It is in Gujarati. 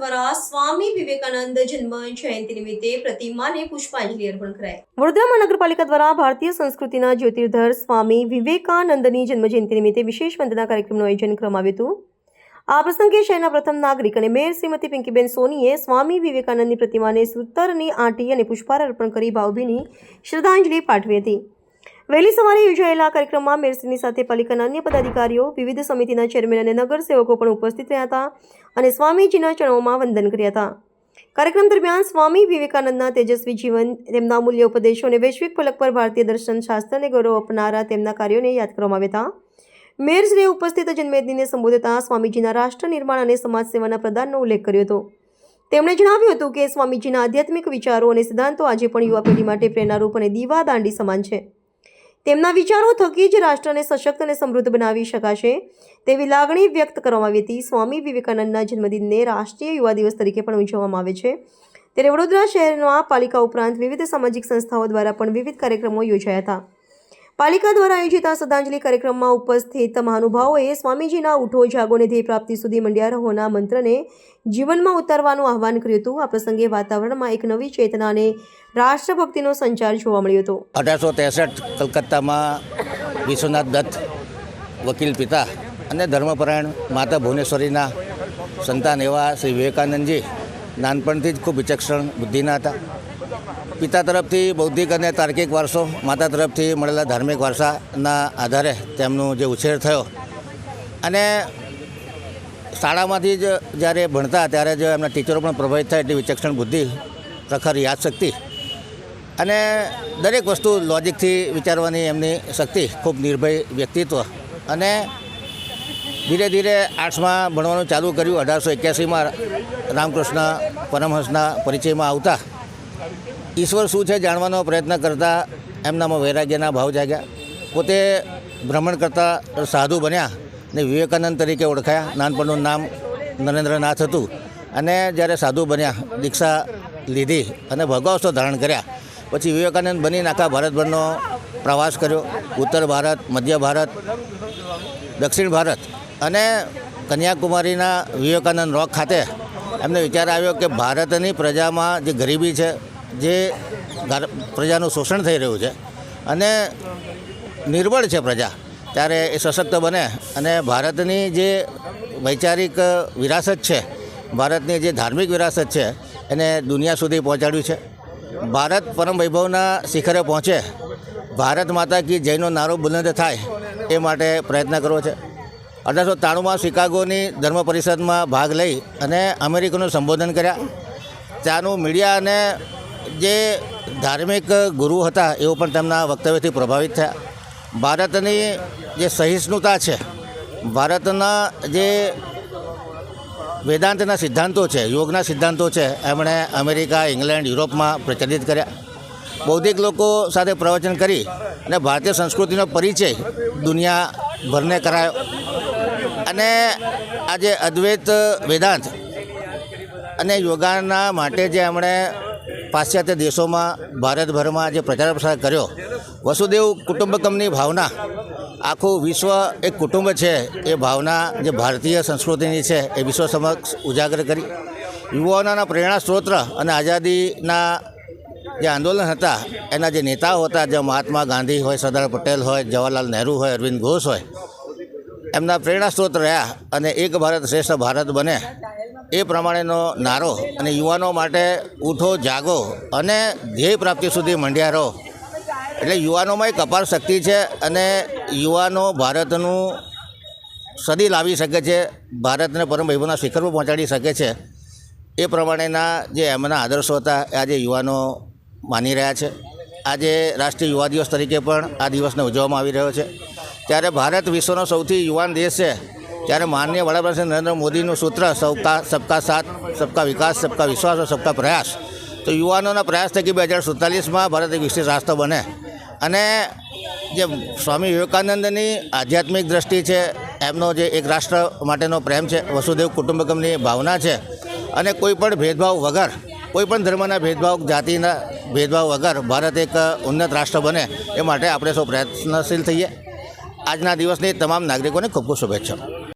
દ્વારા સ્વામી વિવેકાનંદ જન્મ જયંતિ નિમિત્તે પ્રતિમાને પુષ્પાંજલિ અર્પણ વડોદરા મહાનગરપાલિકા દ્વારા ભારતીય સંસ્કૃતિના જ્યોતિર્ધર સ્વામી વિવેકાનંદની જન્મજયંતિ નિમિત્તે વિશેષ વંદના કાર્યક્રમનું આયોજન કરવામાં આવ્યું હતું. આ પ્રસંગે શહેરના પ્રથમ નાગરિક અને મેયર શ્રીમતી પિંકીબેન સોનીએ સ્વામી વિવેકાનંદની પ્રતિમાને સૂતરની આંટી અને પુષ્પાર અર્પણ કરી ભાવભીની શ્રદ્ધાંજલિ પાઠવી હતી. વહેલી સવારે યોજાયેલા આ કાર્યક્રમમાં મેયરશ્રીની સાથે પાલિકાના અન્ય પદાધિકારીઓ, વિવિધ સમિતિના ચેરમેન અને નગરસેવકો પણ ઉપસ્થિત રહ્યા હતા અને સ્વામીજીના ચરણોમાં વંદન કર્યા હતા. કાર્યક્રમ દરમિયાન સ્વામી વિવેકાનંદના તેજસ્વી જીવન, તેમના મૂલ્ય ઉપદેશો અને વૈશ્વિક ફલક પર ભારતીય દર્શન શાસ્ત્રને ગૌરવ અપનારા તેમના કાર્યોને યાદ કરવામાં આવ્યા હતા. મેયરશ્રીએ ઉપસ્થિત જન્મેદનીને સંબોધતા સ્વામીજીના રાષ્ટ્ર નિર્માણ અને સમાજ સેવાના પ્રદાનનો ઉલ્લેખ કર્યો હતો. તેમણે જણાવ્યું હતું કે સ્વામીજીના આધ્યાત્મિક વિચારો અને સિદ્ધાંતો આજે પણ યુવા પેઢી માટે પ્રેરણારૂપ અને દીવા દાંડી સમાન છે. તેમના વિચારો થકી જ રાષ્ટ્રને સશક્ત અને સમૃદ્ધ બનાવી શકાશે તેવી લાગણી વ્યક્ત કરવામાં આવી હતી. સ્વામી વિવેકાનંદના જન્મદિનને રાષ્ટ્રીય યુવા દિવસ તરીકે પણ ઉજવવામાં આવે છે. ત્યારે વડોદરા શહેરમાં પાલિકા ઉપરાંત વિવિધ સામાજિક સંસ્થાઓ દ્વારા પણ વિવિધ કાર્યક્રમો યોજાયા હતા. પાલિકા દ્વારા આયોજિત આ શ્રદ્ધાંજલિ કાર્યક્રમમાં ઉપસ્થિત મહાનુભાવોએ સ્વામીજીના ઉઠો જાગોને ધ્યેય પ્રાપ્તિ સુધી મંડ્યા રહોના મંત્રને જીવનમાં ઉતારવાનું આહવાન કર્યું હતું. આ પ્રસંગે વાતાવરણમાં એક નવી ચેતના અને રાષ્ટ્રભક્તિનો સંચાર જોવા મળ્યો હતો. અઢારસો ત્રેસઠ કલકત્તામાં વિશ્વનાથ દત્ત, વકીલ પિતા અને ધર્મપરાયણ માતા ભુવનેશ્વરીના સંતાન એવા શ્રી વિવેકાનંદજી નાનપણથી જ ખૂબ વિચક્ષણ બુદ્ધિના હતા. પિતા તરફથી બૌદ્ધિક અને તાર્કિક વારસો, માતા તરફથી મળેલા ધાર્મિક વારસાના આધારે તેમનું જે ઉછેર થયો. અને શાળામાંથી જ જ્યારે ભણતા ત્યારે જ એમના ટીચરો પણ પ્રભાવિત થાય એટલી વિચક્ષણ બુદ્ધિ, પ્રખર યાદશક્તિ અને દરેક વસ્તુ લોજિકથી વિચારવાની એમની શક્તિ ખૂબ નિર્ભય વ્યક્તિત્વ. અને ધીરે ધીરે આર્ટ્સમાં ભણવાનું ચાલુ કર્યું. અઢારસો એક્યાસીમાં રામકૃષ્ણ પરમહંસના પરિચયમાં આવતા ઈશ્વર શું છે જાણવાનો પ્રયત્ન કરતા એમનામાં વૈરાગ્યના ભાવ જાગ્યા. પોતે ભ્રમણ કરતા સાધુ બન્યા ને વિવેકાનંદ તરીકે ઓળખાયા. નાનપણનું નામ નરેન્દ્રનાથ હતું. અને જ્યારે સાધુ બન્યા, દીક્ષા લીધી અને ભગવાવસ્તો ધારણ કર્યા. પછી વિવેકાનંદ બનીને આખા ભારતભરનો પ્રવાસ કર્યો. ઉત્તર ભારત, મધ્ય ભારત, દક્ષિણ ભારત અને કન્યાકુમારીના વિવેકાનંદ રોક ખાતે એમને વિચાર આવ્યો કે ભારતની પ્રજામાં જે ગરીબી છે જે પ્રજાનું શોષણ થઈ રહ્યું છે અને નિર્બળ છે પ્રજા. ત્યારે એ સશક્ત બને અને ભારતની જે વૈચારિક વિરાસત છે, ભારતની જે ધાર્મિક વિરાસત છે, એને દુનિયા સુધી પહોંચાડ્યું છે. ભારત પરમ વૈભવના શિખરે પહોંચે, ભારત માતા કી જયનો નારો બુલંદ થાય એ માટે પ્રયત્ન કરવો છે. અઢારસો ત્રાણુંમાં શિકાગોની ધર્મ પરિષદમાં ભાગ લઈ અને અમેરિકનું સંબોધન કર્યા. ત્યાંનું મીડિયા અને જે ધાર્મિક ગુરુ હતા, એઓ પણ તેમના વક્તવ્યથી પ્રભાવિત થયા. ભારતની જે સહિષ્ણુતા છે, ભારતના જે વેદાંતના સિદ્ધાંતો છે, યોગના સિદ્ધાંતો છે, એમણે અમેરિકા, ઇંગ્લેન્ડ, યુરોપમાં પ્રચલિત કર્યા. બૌદ્ધિક લોકો સાથે પ્રવચન કરી અને ભારતીય સંસ્કૃતિનો પરિચય દુનિયાભરને કરાયો. અને આજે અદ્વૈત વેદાંત અને યોગાના માટે જે એમણે પાશ્ચાત્ય દેશોમાં ભારતભરમાં જે પ્રચાર પ્રસાર કર્યો, વસુદેવ કુટુંબકમની ભાવના, આખું વિશ્વ એક કુટુંબ છે, એ ભાવના જે ભારતીય સંસ્કૃતિની છે, એ વિશ્વ સમક્ષ ઉજાગર કરી. યુવાનોના પ્રેરણા સ્ત્રોત અને આઝાદીના જે આંદોલન હતા, એના જે નેતાઓ હતા જે મહાત્મા ગાંધી હોય, સરદાર પટેલ હોય, જવાહરલાલ નહેરુ હોય, અરવિંદ ઘોષ હોય, એમના પ્રેરણા સ્ત્રોત રહ્યા અને એક ભારત શ્રેષ્ઠ ભારત બને. એ પ્રમાણેનો નારો અને યુવાનો માટે ઉઠો, જાગો અને ધ્યેય પ્રાપ્તિ સુધી મંડ્યા રહો. એટલે યુવાનોમાં એક અપાર શક્તિ છે અને યુવાનો ભારતનું સદી લાવી શકે છે, ભારતને પરમ વૈભવના શિખર પર પહોંચાડી શકે છે. એ પ્રમાણેના જે એમના આદર્શો હતા, એ આજે યુવાનો માની રહ્યા છે. આજે રાષ્ટ્રીય યુવા દિવસ તરીકે પણ આ દિવસને ઉજવવામાં આવી રહ્યો છે. ત્યારે ભારત વિશ્વનો સૌથી યુવાન દેશ છે. ત્યારે માનનીય વડાપ્રધાન નરેન્દ્ર મોદીનું સૂત્ર સબકા સબકા સાથ, સબકા વિકાસ, સબકા વિશ્વાસ સબકા પ્રયાસ. તો યુવાનોના પ્રયાસ થકી બે હજાર સુડતાલીસમાં ભારત એક વિકસિત રાષ્ટ્ર બને. અને જે સ્વામી વિવેકાનંદની આધ્યાત્મિક દ્રષ્ટિ છે, એમનો જે એક રાષ્ટ્ર માટેનો પ્રેમ છે, વસુદેવ કુટુંબકમની ભાવના છે, અને કોઈપણ ભેદભાવ વગર કોઈપણ ધર્મના ભેદભાવ, જાતિના ભેદભાવ વગર ભારત એક ઉન્નત રાષ્ટ્ર બને, એ માટે આપણે સૌ પ્રયત્નશીલ થઈએ. આજના દિવસની તમામ નાગરિકોને ખૂબ ખૂબ શુભેચ્છાઓ.